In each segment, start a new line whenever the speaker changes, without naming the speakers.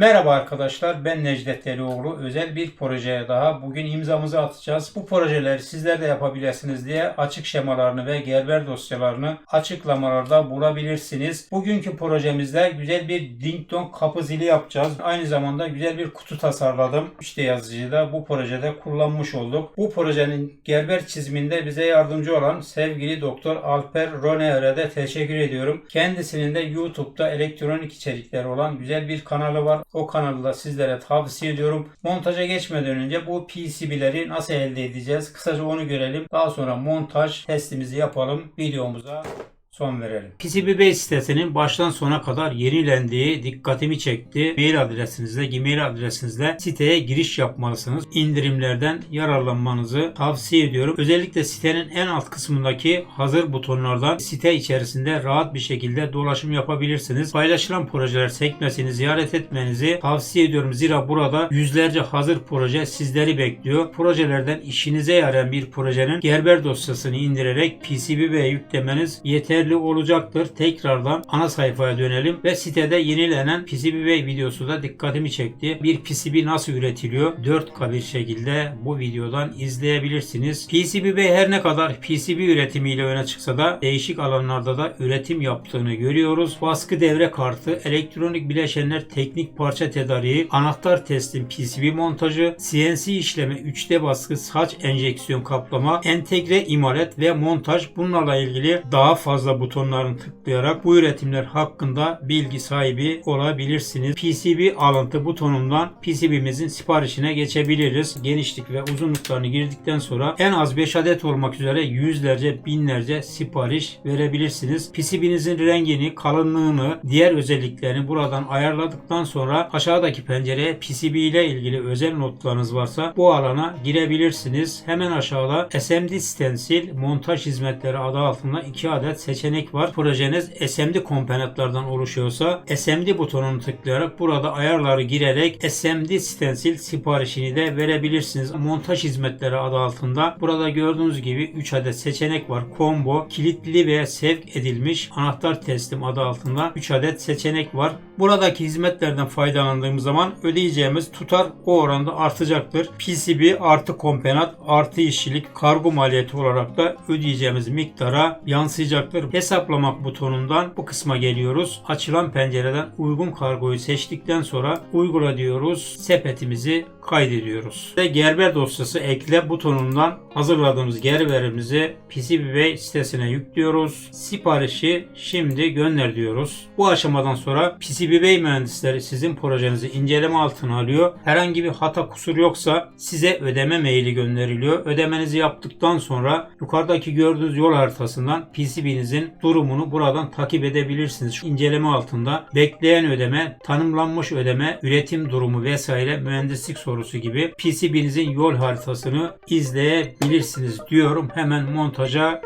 Merhaba arkadaşlar ben Necdet Delioğlu. Özel bir projeye daha bugün imzamızı atacağız. Bu projeleri sizler de yapabilirsiniz diye açık şemalarını ve gerber dosyalarını açıklamalarda bulabilirsiniz. Bugünkü projemizde güzel bir ding dong kapı zili yapacağız. Aynı zamanda güzel bir kutu tasarladım. İşte yazıcıyı da bu projede kullanmış olduk. Bu projenin gerber çiziminde bize yardımcı olan sevgili Doktor Alper Roner'e de teşekkür ediyorum. Kendisinin de YouTube'da elektronik içerikleri olan güzel bir kanalı var. O kanalı da sizlere tavsiye ediyorum. Montaja geçmeden önce bu PCB'leri nasıl elde edeceğiz? Kısaca onu görelim. Daha sonra montaj testimizi yapalım. Videomuza son verelim. PCBBase sitesinin baştan sona kadar yenilendiği dikkatimi çekti. Mail adresinizle, Gmail adresinizle siteye giriş yapmalısınız. İndirimlerden yararlanmanızı tavsiye ediyorum. Özellikle sitenin en alt kısmındaki hazır butonlardan site içerisinde rahat bir şekilde dolaşım yapabilirsiniz. Paylaşılan projeler sekmesini ziyaret etmenizi tavsiye ediyorum. Zira burada yüzlerce hazır proje sizleri bekliyor. Projelerden işinize yarayan bir projenin Gerber dosyasını indirerek PCB'ye yüklemeniz yeterli olacaktır. Tekrardan ana sayfaya dönelim ve sitede yenilenen PCB videosu da dikkatimi çekti. Bir PCB nasıl üretiliyor? 4K bir şekilde bu videodan izleyebilirsiniz. PCB her ne kadar PCB üretimiyle öne çıksa da değişik alanlarda da üretim yaptığını görüyoruz. Baskı devre kartı, elektronik bileşenler, teknik parça tedariği, anahtar teslim PCB montajı, CNC işleme, 3D baskı, saç enjeksiyon kaplama, entegre imalat ve montaj bunlarla ilgili daha fazla butonlarını tıklayarak bu üretimler hakkında bilgi sahibi olabilirsiniz. PCB alıntı butonundan PCB'mizin siparişine geçebiliriz. Genişlik ve uzunluklarını girdikten sonra en az 5 adet olmak üzere yüzlerce binlerce sipariş verebilirsiniz. PCB'nizin rengini, kalınlığını, diğer özelliklerini buradan ayarladıktan sonra aşağıdaki pencereye PCB ile ilgili özel notlarınız varsa bu alana girebilirsiniz. Hemen aşağıda SMD Stencil montaj hizmetleri adı altında 2 adet seçenek var. Projeniz SMD komponentlerden oluşuyorsa SMD butonunu tıklayarak burada ayarları girerek SMD Stencil siparişini de verebilirsiniz. Montaj hizmetleri adı altında burada gördüğünüz gibi 3 adet seçenek var. Combo, kilitli ve sevk edilmiş anahtar teslim adı altında 3 adet seçenek var. Buradaki hizmetlerden faydalandığımız zaman ödeyeceğimiz tutar o oranda artacaktır. PCB artı komponent artı işçilik kargo maliyeti olarak da ödeyeceğimiz miktara yansıyacaktır. Hesaplamak butonundan bu kısma geliyoruz. Açılan pencereden uygun kargoyu seçtikten sonra uygula diyoruz. Sepetimizi kaydediyoruz. Ve Gerber dosyası ekle butonundan hazırladığımız gerberimizi PCB sitesine yüklüyoruz. Siparişi şimdi gönder diyoruz. Bu aşamadan sonra PCB mühendisleri sizin projenizi inceleme altına alıyor. Herhangi bir hata kusur yoksa size ödeme maili gönderiliyor. Ödemenizi yaptıktan sonra yukarıdaki gördüğünüz yol haritasından PCB'nizin durumunu buradan takip edebilirsiniz. Şu inceleme altında bekleyen ödeme, tanımlanmış ödeme, üretim durumu vesaire mühendislik sorusu gibi PCB'nizin yol haritasını izleyebilirsiniz diyorum. Hemen montaja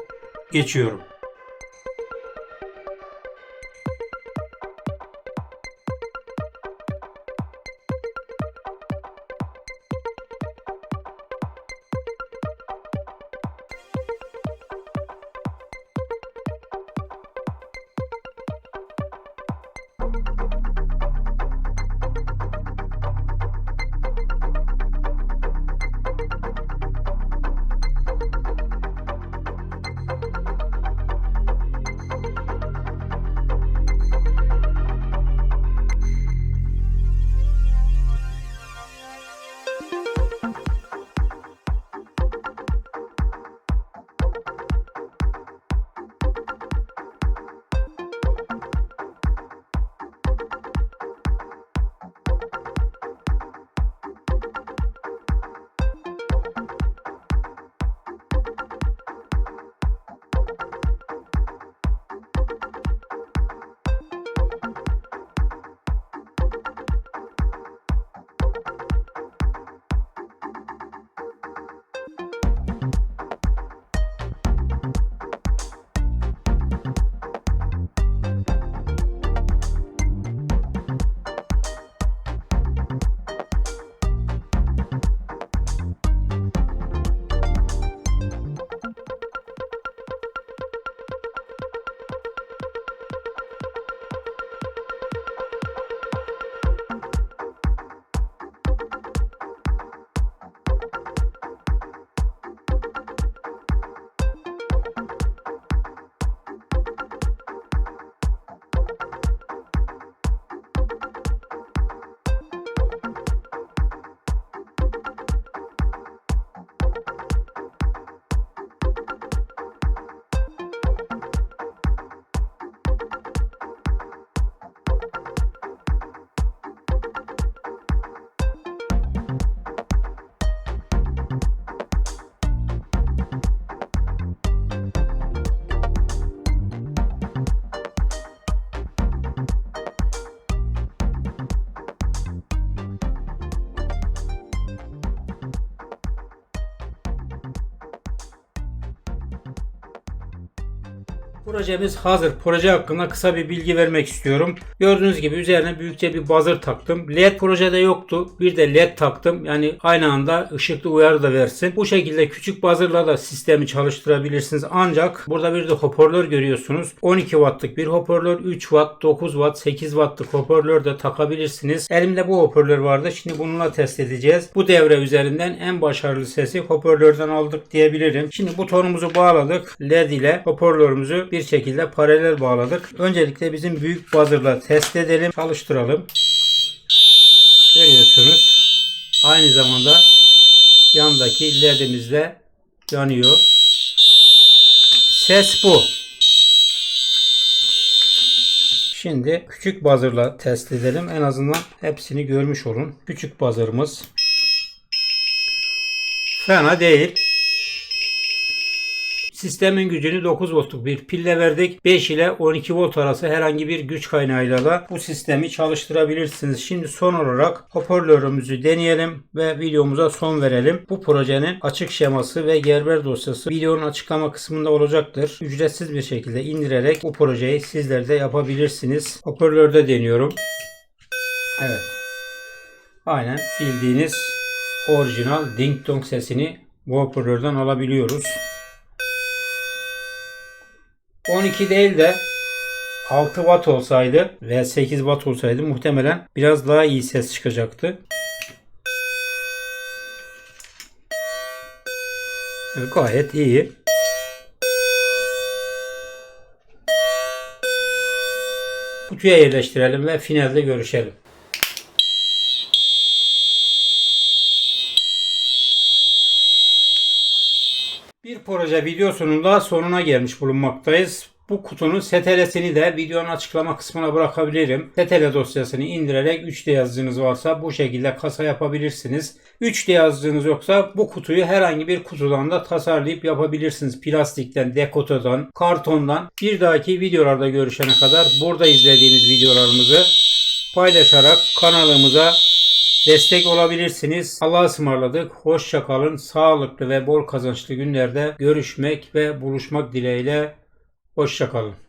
geçiyorum. Thank you. Projemiz hazır. Proje hakkında kısa bir bilgi vermek istiyorum. Gördüğünüz gibi üzerine büyükçe bir buzzer taktım. LED projede yoktu. Bir de LED taktım. Yani aynı anda ışıklı uyarı da versin. Bu şekilde küçük buzzer'la da sistemi çalıştırabilirsiniz. Ancak burada bir de hoparlör görüyorsunuz. 12 wattlık bir hoparlör, 3 watt, 9 watt, 8 wattlık hoparlör de takabilirsiniz. Elimde bu hoparlör vardı. Şimdi bununla test edeceğiz. Bu devre üzerinden en başarılı sesi hoparlörden aldık diyebilirim. Şimdi butonumuzu bağladık. LED ile hoparlörümüzü bir şekilde paralel bağladık. Öncelikle bizim büyük buzzer'la test edelim. Çalıştıralım. Görüyorsunuz. Aynı zamanda yandaki LED'imiz de yanıyor. Ses bu. Şimdi küçük buzzer'la test edelim. En azından hepsini görmüş olun. Küçük buzzer'ımız. Fena değil. Sistemin gücünü 9 voltluk bir pille verdik. 5 ile 12 volt arası herhangi bir güç kaynağıyla da bu sistemi çalıştırabilirsiniz. Şimdi son olarak hoparlörümüzü deneyelim ve videomuza son verelim. Bu projenin açık şeması ve Gerber dosyası videonun açıklama kısmında olacaktır. Ücretsiz bir şekilde indirerek bu projeyi sizler de yapabilirsiniz. Hoparlörde deniyorum. Evet. Aynen bildiğiniz orijinal ding dong sesini bu hoparlörden alabiliyoruz. 12 değil de 6 watt olsaydı ve 8 watt olsaydı muhtemelen biraz daha iyi ses çıkacaktı. Evet, gayet iyi. Kutuya yerleştirelim ve finalde görüşelim. Bir proje videosunun da sonuna gelmiş bulunmaktayız. Bu kutunun STL'sini de videonun açıklama kısmına bırakabilirim. STL dosyasını indirerek 3D yazıcınız varsa bu şekilde kasa yapabilirsiniz. 3D yazıcınız yoksa bu kutuyu herhangi bir kutudan da tasarlayıp yapabilirsiniz. Plastikten, dekotodan, kartondan. Bir dahaki videolarda görüşene kadar burada izlediğiniz videolarımızı paylaşarak kanalımıza destek olabilirsiniz. Allah'a ısmarladık. Hoşça kalın. Sağlıklı ve bol kazançlı günlerde görüşmek ve buluşmak dileğiyle. Hoşça kalın.